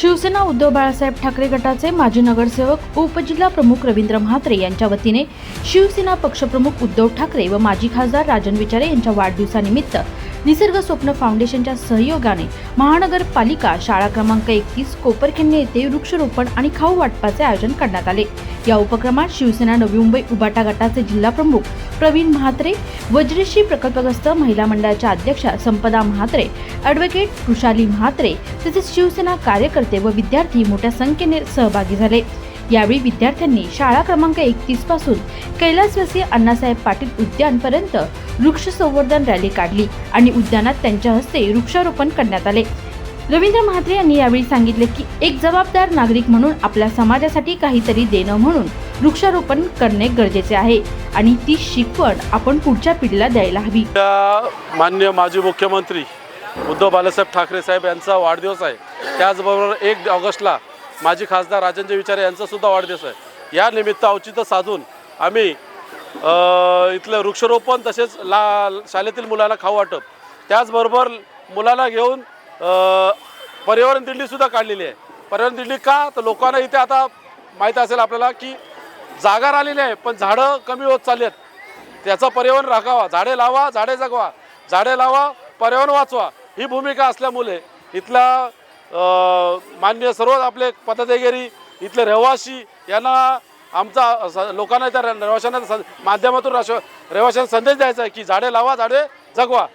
शिवसेना उद्धव बाळासाहेब ठाकरे गटाचे माजी नगरसेवक उपजिल्हा प्रमुख रवींद्र म्हात्रे यांच्या वतीने शिवसेना पक्षप्रमुख उद्धव ठाकरे व माजी खासदार राजन विचारे यांच्या वाढदिवसानिमित्त निसर्ग स्वप्न फाउंडेशनच्या सहयोगाने महानगरपालिका शाळा क्रमांक एकतीस कोपरखिंडी येथे वृक्षरोपण आणि खाऊ वाटपाचे आयोजन करण्यात आले. या उपक्रमात शिवसेना नवी मुंबई उबाटा गटाचे जिल्हा प्रमुख प्रवीण म्हात्रे वज्रेशी प्रकल्पग्रस्त महिला मंडळाच्या अध्यक्षा संपदा म्हात्रे ॲडव्होकेट कृषाली म्हात्रे तसेच शिवसेना कार्यकर्ते व विद्यार्थी मोठ्या संख्येने सहभागी झाले. यावेळी विद्यार्थ्यांनी शाळा क्रमांक एकतीसपासून कैलासवासी अण्णासाहेब पाटील उद्यानपर्यंत वृक्ष संवर्धन रॅली काढली आणि उद्यानात त्यांच्या हस्ते वृक्षारोपण करण्यात आले. रवींद्र म्हात्रे यांनी यावेळी सांगितले की एक जबाबदार नागरिक म्हणून आपल्या समाजासाठी काहीतरी देणं म्हणून वृक्षारोपण करणे गरजेचे आहे आणि ती शिकवण आपण पुढच्या पिढीला द्यायला हवी. मान्य माजी मुख्यमंत्री उद्धव बाळासाहेब ठाकरे साहेब यांचा वाढदिवस आहे. त्याचबरोबर एक ऑगस्टला माजी खासदार राजनजी विचारे यांचासुद्धा वाढदिवस आहे. या निमित्त औचित्य साधून आम्ही इथलं वृक्षारोपण तसेच ला शाळेतील मुलांना खाऊ वाटप त्याचबरोबर मुलांना घेऊन पर्यावरण दिंडीसुद्धा काढलेली आहे. पर्यावरण दिंडी का? तर लोकांना इथे आता माहीत असेल आपल्याला की जागा राहिलेली आहे पण झाडं कमी होत चालली आहेत त्याचं पर्यावरण राखावा झाडे लावा झाडे जगवा झाडे लावा पर्यावरण वाचवा ही भूमिका असल्यामुळे इथला मान्य सर्व आपले पदाधिकारी इथले रहिवासी यांना आमचा लोकांना त्या रहिवाशांना सं- माध्यमातून राश- रहिवाशांना संदेश द्यायचा आहे की झाडे लावा झाडे जगवा.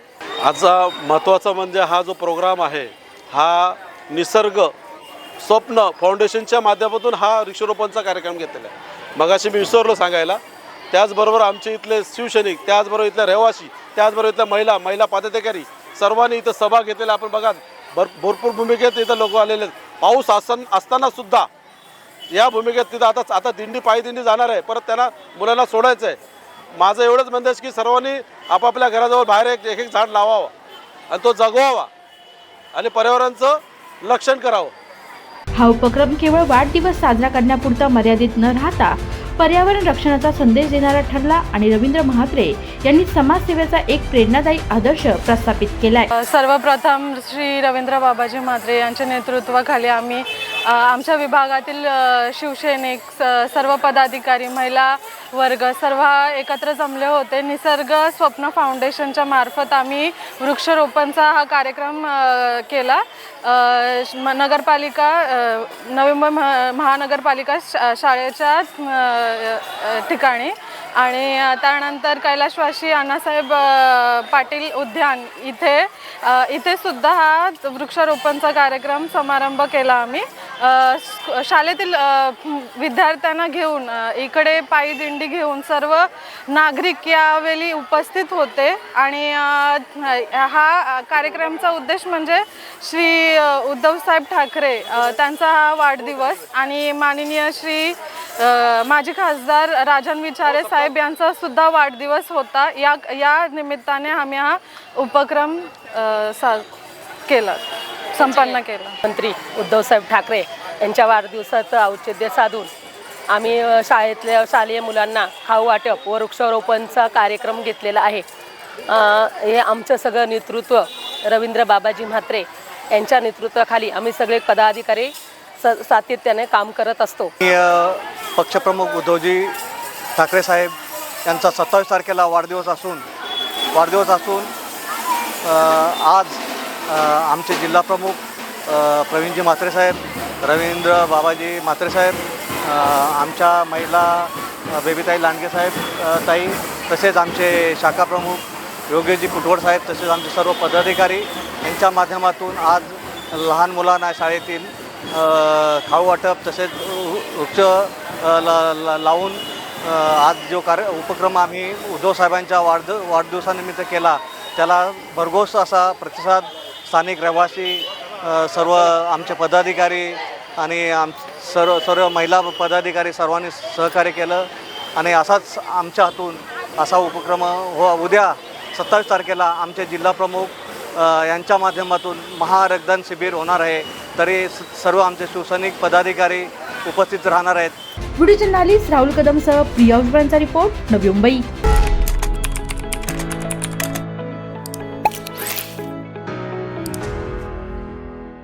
आजचा महत्त्वाचा म्हणजे हा जो प्रोग्राम आहे हा निसर्ग स्वप्न फाउंडेशनच्या माध्यमातून हा वृक्षारोपणचा कार्यक्रम घेतलेला आहे. मगाशी मी विसरलो सांगायला. त्याचबरोबर आमचे इथले शिवसैनिक त्याचबरोबर इथले रहिवासी त्याचबरोबर इथल्या महिला महिला पदाधिकारी सर्वांनी इथं सभा घेतलेल्या आपण बघा भर भरपूर भूमिकेत इथं लोक आलेले आहेत. पाऊस असन असताना सुद्धा या भूमिकेत तिथं आता आता दिंडी पायदिंडी जाणार आहे. परत त्यांना मुलांना सोडायचं आहे माझं एवढंच म्हणतं आहे की सर्वांनी आपापल्या घराजवळ बाहेर एक एक एक झाड लावावं आणि तो जगवावा आणि पर्यावरणाचं लक्षण करावं. हा उपक्रम केवळ वाढदिवस साजरा करण्यापुरता मर्यादित न राहता पर्यावरण रक्षणाचा संदेश देणारा ठरला आणि रवींद्र म्हात्रे यांनी समाजसेवेचा एक प्रेरणादायी आदर्श प्रस्थापित केलाय. सर्वप्रथम श्री रवींद्र बाबाजी म्हात्रे यांच्या नेतृत्वाखाली आम्ही आमच्या विभागातील शिवसैनिक स- सर्व पदाधिकारी महिला वर्ग सर्व एकत्र जमले होते. निसर्ग स्वप्न फाउंडेशनच्या मार्फत आम्ही वृक्षरोपणचा हा कार्यक्रम केला. म- नगरपालिका नवी मुंबई महानगरपालिका शा- शाळेच्या ठिकाणी. आणि त्यानंतर कैलाशवासी अण्णासाहेब पाटील उद्यान इथे इथे सुद्धा हा वृक्षारोपणचा कार्यक्रम समारंभ केला आम्ही. शाळेतील विद्यार्थ्यांना घेऊन इकडे पायी दिंडी घेऊन सर्व नागरिक यावेळी उपस्थित होते. आणि हा कार्यक्रमचा उद्देश म्हणजे श्री उद्धवसाहेब ठाकरे त्यांचा हा वाढदिवस. आणि माननीय श्री माजी खासदार राजन विचारे साहेब यांचा सुद्धा वाढदिवस होता. या या निमित्ताने आम्ही हा उपक्रम सा केला. संपन्न केलं. मंत्री उद्धवसाहेब ठाकरे यांच्या वाढदिवसाचं औचित्य साधून आम्ही शाळेतल्या शालेय मुलांना खाऊ वाटप व वृक्षारोपणचा कार्यक्रम घेतलेला आहे. हे आमचं सगळं नेतृत्व रवींद्र बाबाजी म्हात्रे यांच्या नेतृत्वाखाली आम्ही सगळे पदाधिकारी स सातत्याने काम करत असतो. पक्षप्रमुख उद्धवजी ठाकरे साहेब यांचा सत्तावीस तारखेला वाढदिवस असून वाढदिवस असून आज आमचे जिल्हाप्रमुख प्रवीणजी म्हात्रे साहेब रवींद्र बाबाजी म्हात्रे साहेब आमच्या महिला बेबीताई लांडगे साहेब ताई तसेच आमचे शाखाप्रमुख योगेशजी कुटवड साहेब तसेच आमचे सर्व पदाधिकारी यांच्या माध्यमातून आज लहान मुलांना शाळेतील खाऊ वाटप तसेच वृक्ष ला- लावून आज जो कार्य उपक्रम आम्ही उद्धव साहेबांच्या वाढद वाढदिवसानिमित्त केला त्याला भरघोस असा प्रतिसाद स्थानिक रहिवासी सर्व आमचे पदाधिकारी आणि आम सर्व सर्व महिला पदाधिकारी सर्वांनी सहकार्य केलं. आणि असाच आमच्या हातून असा उपक्रम हो उद्या सत्तावीस तारखेला आमचे जिल्हाप्रमुख यांच्या माध्यमातून महारक्तदान शिबिर होणार आहे. तरी स- सर्व आमचे शिवसैनिक पदाधिकारी उपस्थित राहणार आहेत. व्हिडिओ जर्नालिस्ट राहुल कदमसह प्रिया उजवांचा रिपोर्ट नवी मुंबई.